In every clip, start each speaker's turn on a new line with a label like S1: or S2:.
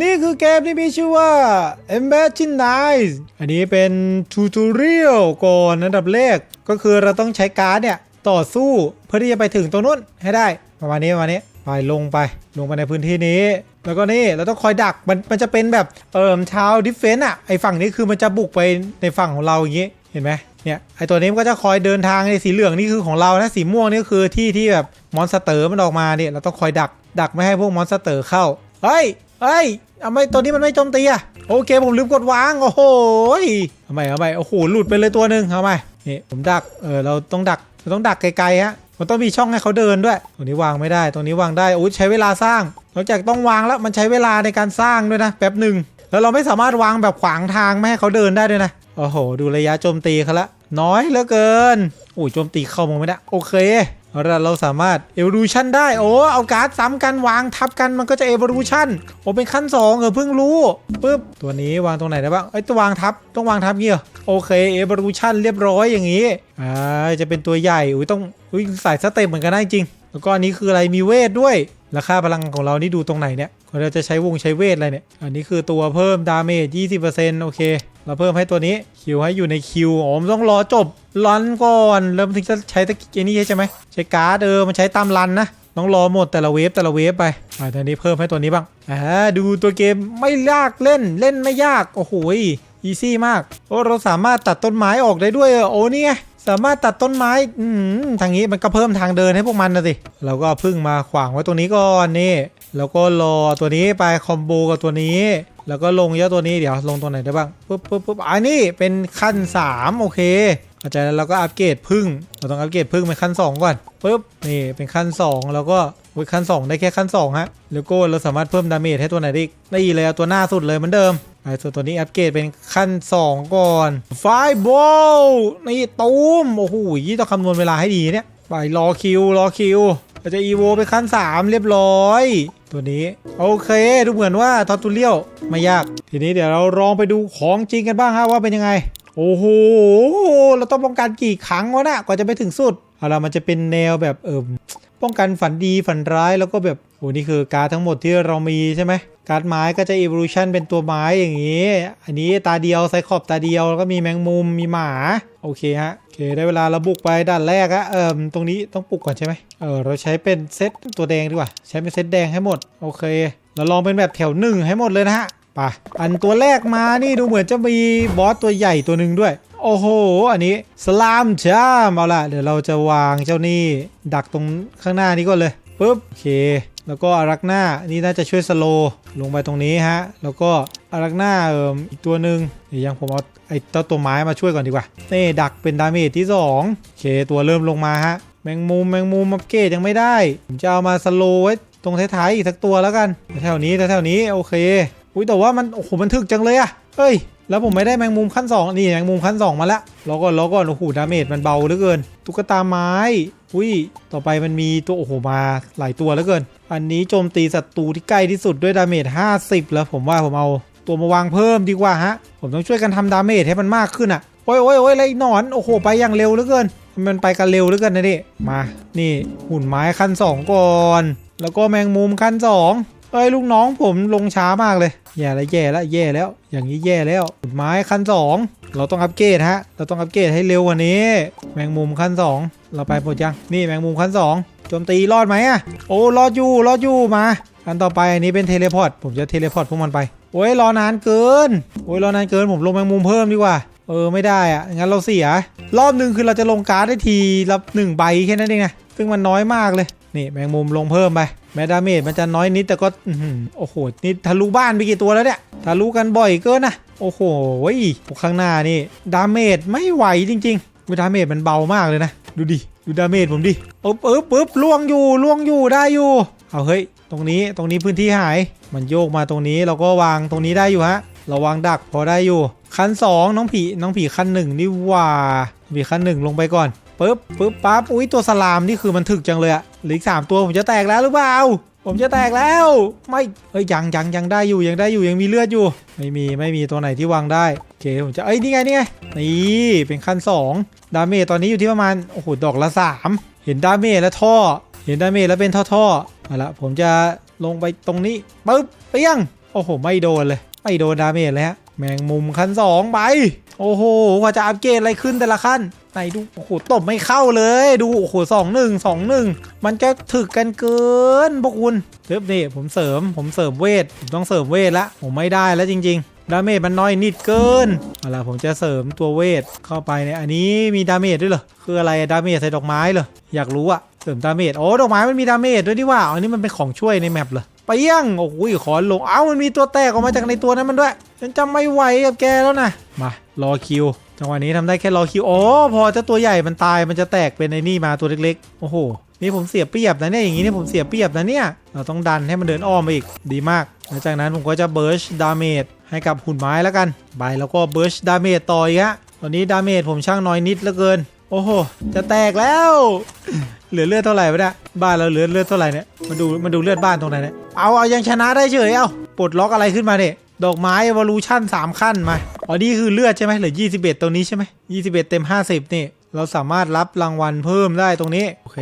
S1: นี่คือเกมที่มีชื่อว่า Imagine Nice อันนี้เป็นทูต o เรียลก่อนอันดับแรก ก็คือเราต้องใช้การ์ดเนี่ย ต่อสู้เพื่อที่จะไปถึงตรงนู้นให้ได้ ประมาณนี้ประมาณนี้ ไปลงไปลงไปในพื้นที่นี้ แล้วก็นี่เราต้องคอยดักมันมันจะเป็นแบบเอิมชาวดิฟเฟนต์อะไอฝั่งนี้คือมันจะบุกไปในฝั่งของเราอย่างงี้เห็นไหมเนี่ยไอตัวนี้มันก็จะคอยเดินทางในสีเหลืองนี่คือของเรานะสีม่วงนี่คือที่ที่แบบมอนสเตอร์มันออกมาเนี่ยเราต้องคอยดักดักไม่ให้พวกมอนสเตอร์เข้าเฮ้ย เฮ้ยทำไมตัวนี้มันไม่โจมตีอะโอเคผมลืมกดวาง โอ้โหทำไมทำไมโอ้โหหลุดไปเลยตัวหนึ่งทำไมนี่ผมดัก เออเราต้องดักเราต้องดักไกลๆฮะมันต้องมีช่องให้เขาเดินด้วย ตรงนี้วางไม่ได้ ตรงนี้วางได้โอ้ยใช้เวลาสร้าง นอกจากต้องวางแล้วมันใช้เวลาในการสร้างด้วยนะแป๊บหนึ่งแล้วเราไม่สามารถวางแบบขวางทางไม่ให้เขาเดินได้ด้วยนะ โอ้โห ดูระยะโจมตีเขาละ น้อยเหลือเกินโอ้ยโจมตีเข้ามาไม่ได้ โอเค เราเราสามารถ evolution ได้ โอ้ เอาการ์ดซ้ำกันวางทับกันมันก็จะ evolution โอ้เป็นขั้น2เออเพิ่งรู้ปึ๊บตัวนี้วางตรงไหนได้บ้างไอ้ตัววางทับต้องวางทับเงี้ยโอเค evolution เรียบร้อยอย่างนี้อ่าจะเป็นตัวใหญ่อุ้ยต้องอุ้ยใส่สเต็ปเหมือนกันได้จริง แล้วก็อันนี้คืออะไรมีเวทด้วย ราคาพลังของเรานี่ดูตรงไหนเนี่ยเราจะใช้วงใช้เวทอะไรเนี่ย อันนี้คือตัวเพิ่มดาเมจ20%โอเค เราเพิ่มให้ตัวนี้คิวให้อยู่ในคิวอ๋อมต้องรอจบรันก่อนแล้วมันถึงจะใช้ตะกี้นี่ใช่ไหมใช้การ์ดเออมันใช้ตามรันนะต้องรอหมดแต่ละเวฟแต่ละเวฟไปอ่าตอนนี้เพิ่มให้ตัวนี้บ้างอ่าดูตัวเกมไม่ยากเล่นเล่นไม่ยาก โอ้โหอีซี่มาก โอ้เราสามารถตัดต้นไม้ออกได้ด้วยโอ้นี่ไง สามารถตัดต้นไม้อืทางนี้มันก็เพิ่มทางเดินให้พวกมันนะสิเราก็พึ่งมาขวางไว้ตรงนี้ก่อนนี่แล้วก็รอตัวนี้ไปคอมโบกับตัวนี้ แล้วก็ลงเยอะตัวนี้เดี๋ยวลงตัวไหนได้บ้างปุ๊บปุ๊บปุ๊บอันนี้เป็นขั้น 3 โอเคอาจารย์เราก็อัปเกรดพึ่งเราต้องอัปเกรดพึ่งเป็นขั้น 2 ก่อนปุ๊บนี่เป็นขั้น 2 แล้วก็ขั้น 2 ได้แค่ขั้น2ฮะแล้วก็เราสามารถเพิ่มดาเมจให้ตัวไหนได้อีกนี่เลยตัวหน้าสุดเลยเหมือนเดิม ไอ้ส่วนตัวนี้อัปเกรดเป็นขั้น 2 ก่อนไฟบอลนี่ตูมโอ้โหยี่ต้องคำนวณเวลาให้ดีเนี่ยไปรอคิวรอคิวเราจะอีโวไปขั้น 3 เรียบร้อย ตัวนี้ โอเคดูเหมือนว่าทอตูเลียวไม่ยาก ทีนี้เดี๋ยวเราลองไปดูของจริงกันบ้างฮะว่าเป็นยังไง โอ้โหเราต้องป้องกันกี่ครั้งวะนะกว่าจะไปถึงสุดเอาละมันจะเป็นแนวแบบเอิมป้องกันฝันดีฝันร้ายแล้วก็แบบ โอ้นี่คือการดทั้งหมดที่เรามีใช่ไหมการดไม้ก็จะ evolution เป็นตัวไม้อย่างนี้ อันนี้ตาเดียวไซคอบตาเดียวแล้วก็มีแมงมุมมีหมาโอเคฮะโอเคได้เวลาเราบุกไปด้านแรกอะเอิมตรงนี้ต้องปลุกก่อนใช่ไหมเออเราใช้เป็นเซตตัวแดงดีกว่าใช้เป็นเซตแดงให้หมดโอเค เราลองเป็นแบบแถวหนึ่งให้หมดเลยนะฮะไปอันตัวแรกมานี่ดูเหมือนจะมีบอสตัวใหญ่ตัวหนึ่งด้วย โอ้โห อันนี้สลามจ้ามเอาละเดี๋ยวเราจะวางเจ้านี่ดักตรงข้างหน้านี้ก่อนเลยปุ๊บโอเค แล้วก็อารักหน้านี่น่าจะช่วยสโลลงไปตรงนี้ฮะ แล้วก็อารักหน้าเอ่มอีกตัวหนึ่งเดี๋ยวยังผมเอาไอ้เจ้าตัวไม้มาช่วยก่อนดีกว่าเน่ดักเป็นดาเมจที่สองโอเค ตัวเริ่มลงมาฮะ แมงมุมแมงมุมมัปเกตยังไม่ได้ ผมจะเอามาสโลไว้ตรงท้ายๆอีกสักตัวแล้วกัน แถวนี้แถวนี้โอเค อุ้ยแต่ว่ามันโอ้โหมันถึกจังเลยอะเฮ้ยแล้วผมไม่ได้แมงมุมขั้น 2 นี่แมงมุมขั้น 2 มาแล้วรอก่อนรอก่อนโอ้โหดาเมจมันเบาเหลือเกิน ตุ๊กตาไม้ อุ้ย ต่อไปมันมีตัวโอ้โหมาหลายตัวแล้วเกิน อันนี้โจมตีศัตรูที่ใกล้ที่สุดด้วยดาเมจ 50 แล้วผมว่าผมเอาตัวมาวางเพิ่มดีกว่าฮะ ผมต้องช่วยกันทำดาเมจให้มันมากขึ้นอะโอ้ยโอ้ยโอ้ยอะไรหนอน โอ้โห ไปอย่างเร็วเหลือเกิน มันไปกันเร็วเหลือเกินนะดิ มา นี่หุ่นไม้ขั้น 2 ก่อน แล้วก็แมงมุมขั้น 2 เอ้ยลูกน้องผมลงช้ามากเลย แย่แล้วแย่แล้วแย่แล้ว อย่างนี้แย่แล้วหุ่นไม้ขั้น2เราต้องอัปเกรดฮะ เราต้องอัปเกรดให้เร็วกว่านี้ แมงมุมขั้น2เราไปหมดยังนี่แมงมุมขั้น2โจมตีรอดไหมอะโอ้รอดอยู่รอดอยู่มาอันต่อไปอันนี้เป็นเทเลพอร์ตผมจะเทเลพอร์ตพวกมันไปโอ้ยรอนานเกินโอ้ยรอนานเกินผมลงแมงมุมเพิ่มดีกว่า เออไม่ได้อะงั้นเราเสีย รอบหนึ่งคือเราจะลงการ์ดได้ทีละหนึ่งใบแค่นั้นเองนะซึ่งมันน้อยมากเลย นี่แมงมุมลงเพิ่มไป แม้ดาเมจมันจะน้อยนิดแต่ก็โอ้โห นี่ทะลุบ้านไปกี่ตัวแล้วเนี่ย ทะลุกันบ่อยเกินนะโอ้โหข้างหน้านี่ ดาเมจไม่ไหวจริงๆวิดาเมจมันเบามากเลยนะ ดูดิ ดูดาเมจผมดิปึ๊บปึ๊บปึ๊บล่วงอยู่ล่วงอยู่ได้อยู่ เอาเฮ้ย ตรงนี้ตรงนี้พื้นที่หาย มันโยกมาตรงนี้เราก็วางตรงนี้ได้อยู่ฮะ ราวางดักพอได้อยู่ ขั้น 2 น้องผีน้องผีขั้นหนึ่งนี่ว่าผีขั้นหนึ่งลงไปก่อนปึ๊บปึ๊บปั๊บอุ้ยตัวสลามนี่คือมันถึกจังเลยอะหลืออีกสามตัวผมจะแตกแล้วหรือเปล่าผมจะแตกแล้ว ไม่เอ้ยยังยังยังได้อยู่ยังได้อยู่ยังมีเลือดอยู่ ไม่มีไม่มีตัวไหนที่วางได้โอเคผมจะเอ้ยนี่ไงนี่ไงนี่เป็นขั้น 2 ดาเมจตอนนี้อยู่ที่ประมาณโอ้โหดอกละ 3 เห็นดาเมจแล้วท่อ เห็นดาเมจแล้วเป็นท่อๆเอาละผมจะลงไปตรงนี้ปึ๊บเปี้ยงโอ้โห ไม่โดนเลย ไม่โดนดาเมจเลยฮะแมงมุมขั้นสองไป โอ้โหกว่าจะอัปเกรดอะไรขึ้นแต่ละขั้นไหนดูโอ้โหตบไม่เข้าเลย ดูโอ้โหสองหนึ่งสองหนึ่งมันจะถึกกันเกินพวกคุณเทิบนี่ผมเสริมผมเสริมเวทผมต้องเสริมเวทละผมไม่ได้แล้วจริง ๆ ดาเมจมันน้อยนิดเกินเอาล่ะผมจะเสริมตัวเวทเข้าไปเนี่ยอันนี้มีดาเมจด้วยเหรอคืออะไรดาเมจใส่ดอกไม้เหรออยากรู้อะเสริมดาเมจโอ้ดอกไม้มันมีดาเมจด้วยนี่ว่าอันนี้มันเป็นของช่วยในแมปเหรอ ไปยังโอ้โหขอลงเอ้ามันมีตัวแตกออกมาจากในตัวนั้นมันด้วยฉันจำไม่ไหวกับแกแล้วนะมารอคิวจังหวะนี้ทำได้แค่รอคิวโอ้พอเจ้าตัวใหญ่มันตายมันจะแตกเป็นไอ้นี่มาตัวเล็กๆ โอ้โหนี่ผมเสียเปรียบนะเนี่ยอย่างนี้นี่ผมเสียเปรียบนะเนี่ยเราต้องดันให้มันเดินอ้อมไปอีกดีมากหลังจากนั้นผมก็จะเบิร์ชดาเมจให้กับหุ่นไม้แล้วกันไปแล้วก็เบิร์ชดาเมจต่ออีกฮะตอนนี้ดาเมจผมช่างน้อยนิดเหลือเกิน โอ้โห จะแตกแล้ว เหลือเลือดเท่าไหร่วะเนี่ย บ้านเราเหลือเลือดเท่าไหร่เนี่ย มาดูมาดูเลือดบ้านตรงไหนเนี่ย เอาเอายังชนะได้เฉยเอาปลดล็อกอะไรขึ้นมาเนี่ย ดอกไม้วอลูชั่น3ขั้นมา อ๋อ นี่คือเลือดใช่ไหมเหลือ 21 ตรงนี้ใช่ไหม21 เต็ม 50 นี่ เราสามารถรับรางวัลเพิ่มได้ตรงนี้ โอเค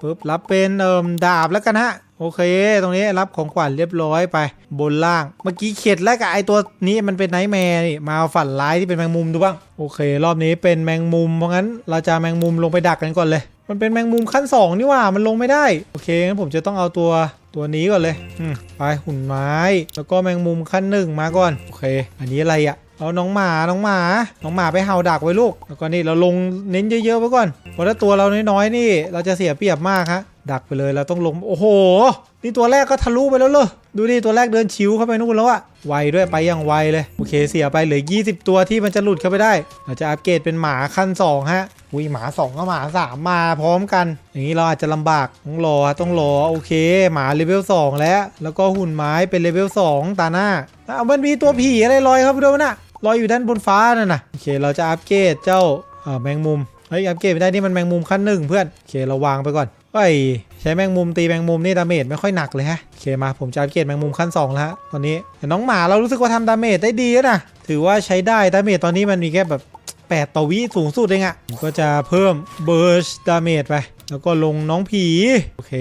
S1: ปุ๊บรับเป็นเอ่มดาบแล้วกันฮะ โอเค ตรงนี้รับของขวัญเรียบร้อยไป บนล่าง เมื่อกี้เข็ดแล้วกับไอตัวนี้มันเป็นไนท์แมร์นี่มาเอาฝันร้ายที่เป็นแมงมุมดูบ้าง โอเค รอบนี้เป็นแมงมุม เพราะงั้นเราจะแมงมุมลงไปดักกันก่อนเลย มันเป็นแมงมุมขั้น 2 นี่ว่า มันลงไม่ได้ โอเคงั้นผมจะต้องเอาตัวตัวนี้ก่อนเลย อืมไปหุ่นไม้ แล้วก็แมงมุมขั้นหนึ่งมาก่อน โอเค อันนี้อะไรอะ เอาน้องหมา น้องหมา น้องหมาไปเห่าดักไว้ลูก แล้วก็นี่เราลงเน้นเยอะๆไว้ก่อน เพราะถ้าตัวเราน้อยๆนี่ เราจะเสียเปรียบมากฮะ ดักไปเลย เราต้องลง โอ้โห นี่ตัวแรกก็ทะลุไปแล้วเลยดูดิ ตัวแรกเดินชิวเข้าไปนู่นแล้วอะไวด้วยไปอย่างไวเลย โอเค เสียไปเหลือ 20 ตัวที่มันจะหลุดเข้าไปได้ เราจะอัปเกรดเป็นหมาขั้น2ฮะ อุ้ยหมา2กับหมา3มาพร้อมกัน อย่างนี้เราอาจจะลำบากต้องรอต้องรอโอเค หมาเลเวล2แล้ว แล้วก็หุ่นไม้เป็นเลเวล2ตาหน้าอ้าวมันมีตัวผีอะไรลอยเข้าไปด้วยน่ะลอยอยู่ด้านบนฟ้านั่นนะโอเคเราจะอัปเกรดเจ้าแมงมุมเฮ้ยอัปเกรดไม่ได้นี่มันแมงมุมขั้นหนึ่งเพื่อนโอเคเราวางไปก่อนเฮ้ยใช้แมงมุมตีแมงมุมนี่ดาเมจไม่ค่อยหนักเลยฮะโอเคมาผมจะอัปเกรดแมงมุมขั้น2แล้วฮะตอนนี้แต่น้องหมาเรารู้สึกว่าทำดาเมจได้ดีแล้วนะถือว่าใช้ได้ดาเมจตอนนี้มันมีแค่แบบ 8 ต่อวิสูงสุดเองอะผมก็จะเพิ่มเบิร์ชดาเมจไป แล้วก็ลงน้องผี โอเค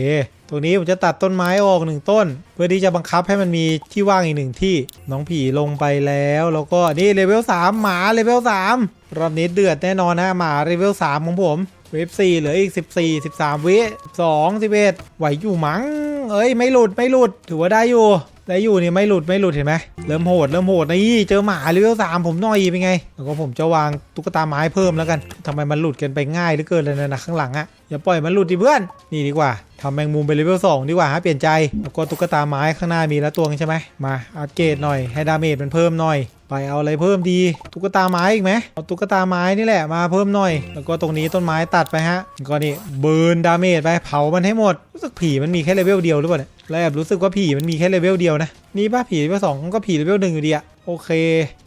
S1: ตรงนี้ผมจะตัดต้นไม้ออกหนึ่งต้น เพื่อที่จะบังคับให้มันมีที่ว่างอีกหนึ่งที่น้องผีลงไปแล้ว แล้วก็นี่เลเวล3หมาเลเวล3รอบนี้เดือดแน่นอนนะหมาเลเวล3ของผมเวฟ4เหลืออีก 14 13 วิ2 11ไหวอยู่มั้ง เอ้ย ไม่หลุด ไม่หลุด ถือว่าได้อยู่ ได้อยู่นี่ไม่หลุดไม่หลุดเห็นไหมเริ่มโหดเริ่มโหดนี่เจอหมาเลเวลสามผมหน่อยเป็นไงแล้วก็ผมจะวางตุ๊กตาไม้เพิ่มแล้วกันทำไมมันหลุดกันไปง่ายเหลือเกินเลยนะข้างหลังอะอย่าปล่อยมันหลุดดิเพื่อนนี่ดีกว่าทำแมงมุมเป็นเลเวล2ดีกว่าฮะเปลี่ยนใจแล้วก็ตุ๊กตาไม้ข้างหน้ามีแล้วตัวใช่ไหมมาอัปเกรดหน่อยให้ดาเมจมันเพิ่มหน่อยไปเอาอะไรเพิ่มดีตุ๊กตาไม้อีกไหมเอาตุ๊กตาไม้นี่แหละมาเพิ่มหน่อย แล้วก็ตรงนี้ต้นไม้ตัดไปฮะแล้วก็นี่เบิร์นดาเมจไปเผามันให้หมดรู้สึกผีมันมีแค่เลเวลเดียวหรือเปล่า แล้วแอบรู้สึกว่าผีมันมีแค่เลเวลเดียวนะ นี่ป้าผีเลเวลสองก็ผีเลเวลหนึ่งอยู่ดีอะโอเค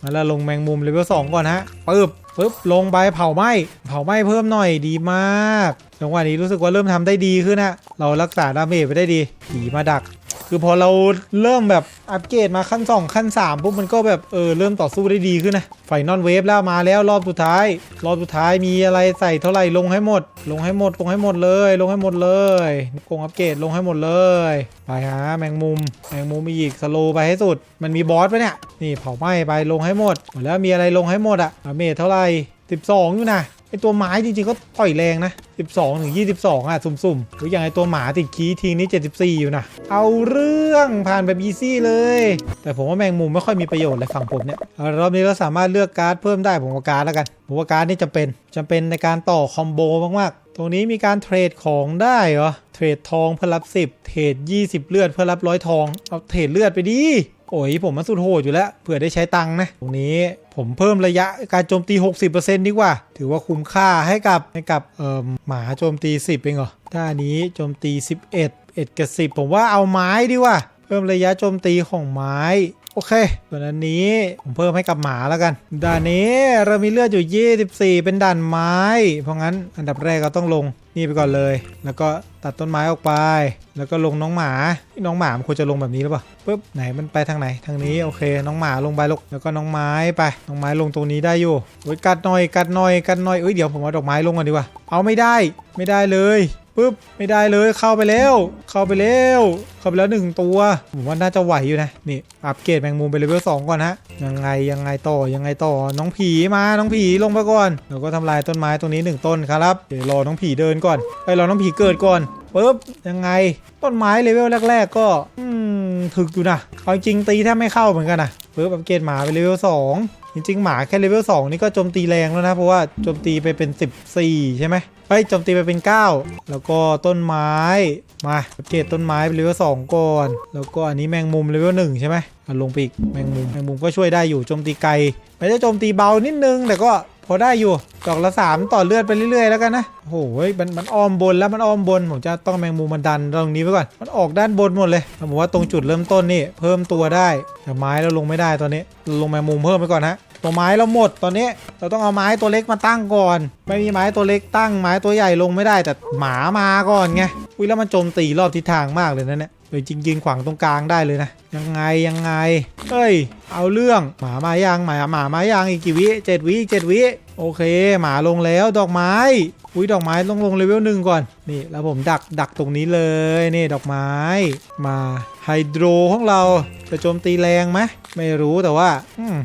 S1: มาแล้วลงแมงมุมเลเวลสองก่อนฮะปึ๊บปึ๊บลงไปเผาไหม้เผาไหม้เพิ่มหน่อยดีมากจังหวะนี้รู้สึกว่าเริ่มทำได้ดีขึ้นฮะเรารักษาดาเมจไปได้ดี ผีมาดัก คือพอเราเริ่มแบบอัปเกรดมาขั้น 2 ขั้น 3 ปุ๊บมันก็แบบเออเริ่มต่อสู้ได้ดีขึ้นนะไฟนอลเวฟแล้วมาแล้วรอบสุดท้าย รอบสุดท้ายมีอะไรใส่เท่าไหร่ลงให้หมด ลงให้หมดลงให้หมดเลย ลงให้หมดเลยกงอัปเกรดลงให้หมดเลยไปฮะแมงมุมแมงมุมอีกสโลไปให้สุด มันมีบอสปะเนี่ยนี่เผาไหม้ไปลงให้หมดหมดแล้วมีอะไรลงให้หมดอะดาเมจเท่าไหร่12 อยู่นะ ไอตัวไม้จริงๆก็ต่อยแรงนะ 12 ถึง 22 อะ สุ่มๆหรืออย่างไอตัวหมาติดคีทีนี้ 74 อยู่นะ เอาเรื่องผ่านแบบอีซี่เลย แต่ผมว่าแมงมุมไม่ค่อยมีประโยชน์เลยฝั่งผมเนี่ย รอบนี้เราสามารถเลือกการ์ดเพิ่มได้ผมว่าการ์ดแล้วกันผมว่าการ์ดนี่จำเป็นจำเป็นในการต่อคอมโบมากๆ ตรงนี้มีการเทรดของได้เหรอ เทรดทองเพื่อรับ10เทรด20เลือดเพื่อรับร้อยทอง เอาเทรดเลือดไปดิ โอ้ยผมมันสุดโหดอยู่แล้ว เผื่อได้ใช้ตังค์นะ ตรงนี้ผมเพิ่มระยะการโจมตี 60%ดีกว่า ถือว่าคุ้มค่าให้กับให้กับเอ่อหมาโจมตี 10เองเหรอด้านนี้โจมตี 11 1กับ10 ผมว่าเอาไม้ดีกว่า เพิ่มระยะโจมตีของไม้ โอเค ส่วนอันนี้ผมเพิ่มให้กับหมาแล้วกัน ด่านนี้เรามีเลือดอยู่ 24 เป็นด่านไม้ เพราะงั้นอันดับแรกเราต้องลงนี่ไปก่อนเลย แล้วก็ตัดต้นไม้ออกไป แล้วก็ลงน้องหมา น้องหมามันควรจะลงแบบนี้หรือเปล่าปุ๊บไหนมันไปทางไหน ทางนี้โอเค น้องหมาลงไปลูกแล้วก็น้องไม้ไป น้องไม้ลงตรงนี้ได้อยู่โอ้ยกัดหน่อยกัดหน่อยกัดหน่อยเอ้ยเดี๋ยวผมเอาดอกไม้ลงก่อนดีกว่า เอาไม่ได้ ไม่ได้เลย ปึ๊บไม่ได้เลยเข้าไปแล้ว เข้าไปแล้วเข้าไปแล้วหนึ่งตัวผมว่าน่าจะไหวอยู่นะนี่อัปเกรดแมงมุมไปเลเวลสองก่อนฮะยังไงยังไงต่อยังไงต่อน้องผีมาน้องผีลงไปก่อนแล้วก็ทำลายต้นไม้ตรงนี้หนึ่งต้นครับเดี๋ยวรอน้องผีเดินก่อนไปรอน้องผีเกิดก่อนปึ๊บยังไงต้นไม้เลเวลแรก ๆ ก็ถึกอยู่นะเอาจริงตีแทบไม่เข้าเหมือนกันนะปึ๊บอัปเกรดหมาไปเลเวลสอง จริงๆ หมาแค่เลเวล2นี่ก็โจมตีแรงแล้วนะ เพราะว่าโจมตีไปเป็น 14 ใช่ไหมไปโจมตีไปเป็น 9 แล้วก็ต้นไม้ มาอัปเกตต้นไม้เปเลเวล2ก่อน แล้วก็อันนี้แมงมุมเลเวล1ใช่ไหมมาลงไปอีกแมงมุมแมงมุมก็ช่วยได้อยู่โจมตีไกลไม่ได้โจมตีเบานิดนึงแต่ก็ พอได้อยู่ดอกละ3ต่อเลือดไปเรื่อยๆแล้วกันนะโอ้โหมันมันอ้อมบนแล้วมันอ้อมบนผมจะต้องแมงมุมมันดันตรงนี้ไว้ก่อนมันออกด้านบนหมดเลยผมว่าตรงจุดเริ่มต้นนี่เพิ่มตัวได้แต่ไม้เราลงไม่ได้ตอนนี้ ลงแมงมุมเพิ่มไปก่อนฮะตัวไม้เราหมดตอนนี้เราต้องเอาไม้ตัวเล็กมาตั้งก่อน ไม่มีไม้ตัวเล็กตั้งไม้ตัวใหญ่ลงไม่ได้แต่หมามาก่อนไงอุ้ยแล้วมันโจมตีรอบทิศทางมากเลยนะเนี่ย ออจริงยืนขวางตรงกลางได้เลยนะ ยังไงยังไงเอ้ย เอาเรื่องหมามายังหมาหมามายังอีกกี่วิเจ็ดวิเจ็ดวิโอเค หมาลงแล้วดอกไม้ อุ้ยดอกไม้ต้องลงเลเวลหนึ่งก่อน นี่ แล้วผมดักดักตรงนี้เลยนี่ดอกไม้ มาไฮโดรของเราจะโจมตีแรงไหมไม่รู้แต่ว่าอืม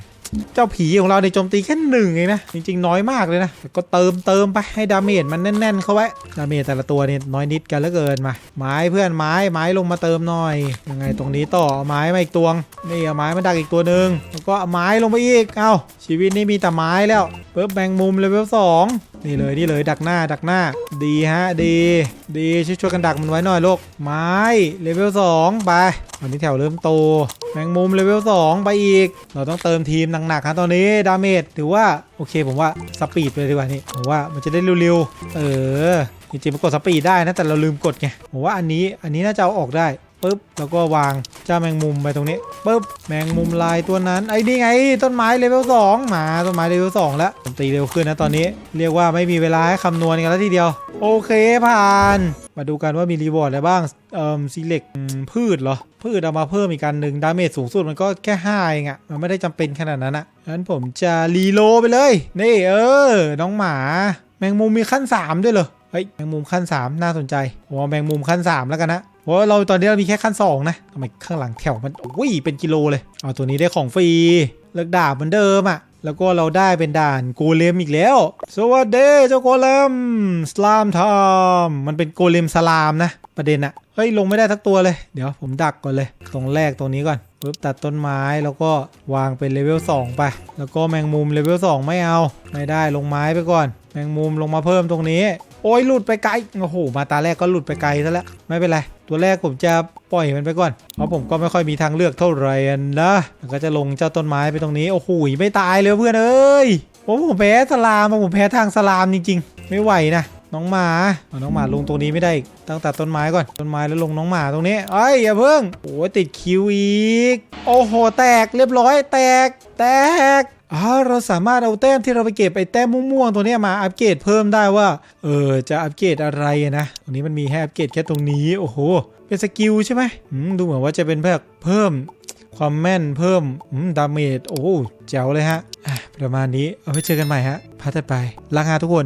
S1: เจ้าผีของเราในโจมตีแค่หนึ่งเองนะ จริงๆ น้อยมากเลยนะ ก็เติมเติมไปให้ดาเมจมันแน่น ๆ เข้าไว้ ดาเมจแต่ละตัวเนี่ยน้อยนิดกันเหลือเกินมา ไม้เพื่อนไม้ไม้ลงมาเติมหน่อย ยังไงตรงนี้ต่อไม้มาอีกตวง นี่เอาไม้มาดักอีกตัวหนึ่งแล้วก็เอาไม้ลงไปอีก เอ้าชีวิตนี่มีแต่ไม้แล้วปึ๊บแบงมุมเลเวลสอง นี่เลยนี่เลยดักหน้าดักหน้า ดีฮะ ดี ดีช่วยช่วยกันดักมันไว้หน่อยลูกไม้เลเวลสองไปตอนนี้แถวเริ่มโตแมงมุมเลเวล2ไปอีก เราต้องเติมทีมหนักๆครับตอนนี้ดาเมจถือว่าโอเคผมว่าสปีดไปเลยดีกว่านี่ผมว่ามันจะได้เร็วๆเออจริงๆมันกดสปีดได้นะแต่เราลืมกดไงผมว่าอันนี้อันนี้น่าจะเอาออกได้ ปุ๊บแล้วก็วางเจ้าแมงมุมไปตรงนี้ปุ๊บแมงมุมลายตัวนั้นไอ้นี่ไง ต้นไม้เลเวล2มาต้นไม้เลเวล2แล้วผมตีเร็วขึ้นนะตอนนี้ เรียกว่าไม่มีเวลาให้คำนวณกันแล้วทีเดียว โอเคผ่าน มาดูกันว่ามีรีวอร์ดอะไรบ้างเอ่อซีเล็กพืชเหรอ พืชเอามาเพิ่มอีกกันหนึ่งดาเมจสูงสุดมันก็แค่5เองอะมันไม่ได้จำเป็นขนาดนั้นอะงั้นผมจะรีโลไปเลยนี่เออน้องหมา แมงมุมมีขั้น3ด้วยเหรอเฮ้ยแมงมุมขั้น 3 น่าสนใจผมว่าแมงมุมขั้น 3 แล้วกันนะ เพราะเราตอนนี้เรามีแค่ขั้น2นะทำไมข้างหลังแถวมันอุ้ยเป็นกิโลเลยเอาตัวนี้ได้ของฟรีเลิกดาบเหมือนเดิมอะแล้วก็เราได้เป็นด่านโกเลมอีกแล้ว สวัสดีเจ้าโกเลมสลามทอมมันเป็นโกเลมสลามนะ ประเด็นอะเฮ้ยลงไม่ได้ทักตัวเลย เดี๋ยวผมดักก่อนเลย ตรงแรกตรงนี้ก่อนปึ๊บตัดต้นไม้แล้วก็วางเป็นเลเวล2ไป แล้วก็แมงมุมเลเวล2ไม่เอา ไม่ได้ลงไม้ไปก่อน แมงมุมลงมาเพิ่มตรงนี้ โอ้ยหลุดไปไกล โอ้โห มาตาแรกก็หลุดไปไกลซะแล้ว ไม่เป็นไร ตัวแรกผมจะปล่อยมันไปก่อน เพราะผมก็ไม่ค่อยมีทางเลือกเท่าไหร่นะแล้วก็จะลงเจ้าต้นไม้ไปตรงนี้ โอ้โหไม่ตายเลยเพื่อนเอ้ยผมผมแพ้สลามอะผมแพ้ทางสลามจริง ๆ ไม่ไหวนะ น้องหมาเอาน้องหมาลงตรงนี้ไม่ได้อีกตั้งแต่ต้นไม้ก่อน ต้นไม้แล้วลงน้องหมาตรงนี้เอ้ยอย่าเพิ่งโอ้ยติดคิวอีก โอ้โห แตกเรียบร้อย แตก แตกอ่าเราสามารถเอาแต้มที่เราไปเก็บไอ้แต้มม่วงๆตัวเนี้ยมาอัปเกรดเพิ่มได้ว่า เออจะอัปเกรดอะไรอะนะ ตรงนี้มันมีให้อัปเกรดแค่ตรงนี้ โอ้โห เป็นสกิลใช่ไหมอืมดูเหมือนว่าจะเป็นแบบเพิ่มความแม่นเพิ่มอืมดาเมจ โอ้โหแจ๋วเลยฮะอะประมาณนี้ เอาไว้เจอกันใหม่ฮะ พัฒนไปลางานทุกคน